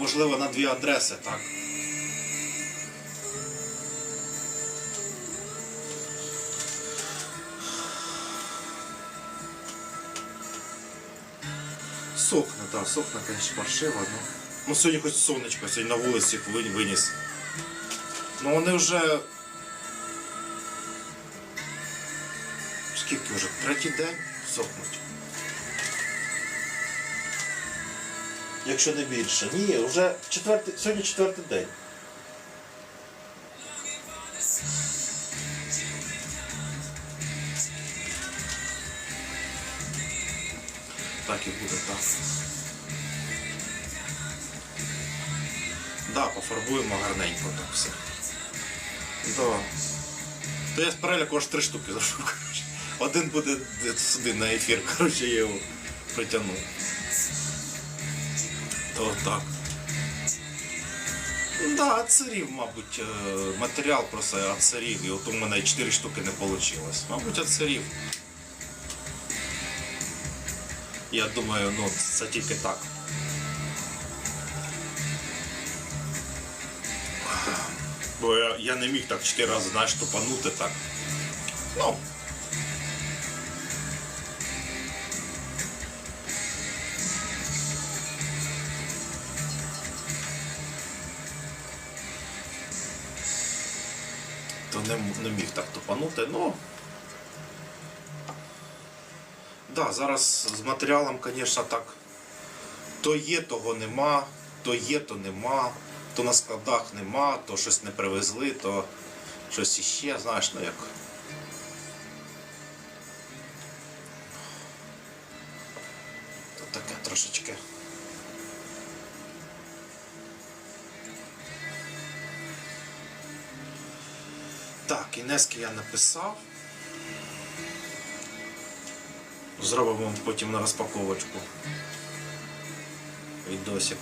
можливо, на дві адреси, так? Сокна, так, сокна, звісно, паршиво, ну. Ну сьогодні хоч сонечко, сьогодні на вулиці виніс. Ну вони вже. Скільки вже? Третій день сохнуть. Якщо не більше. Ні, вже четвертий, сьогодні четвертий день. Так і буде, так. Да, пофарбуємо гарненько так все. Да. То я з переліку аж три штуки коротше. Один буде сюди на ефір, коротше, я його притягнув. То так. Да, отсирів, мабуть, е, матеріал просто отсирів, і от у мене 4 штуки не вийшло. Мабуть, отсирів. Я думаю, ну це тільки так. Бо я, я не міг так 4 рази, знаєш, тупанути так. Ну. То не, не міг так тупанути, ну. Да, зараз з матеріалом, звісно, так. То є, того нема, то є, то нема, то на складах нема, то щось не привезли, то щось іще, знаєш, ну як. Таке трошечки. Так, Інески я написав. Зробимо потім на розпаковочку. Відосик.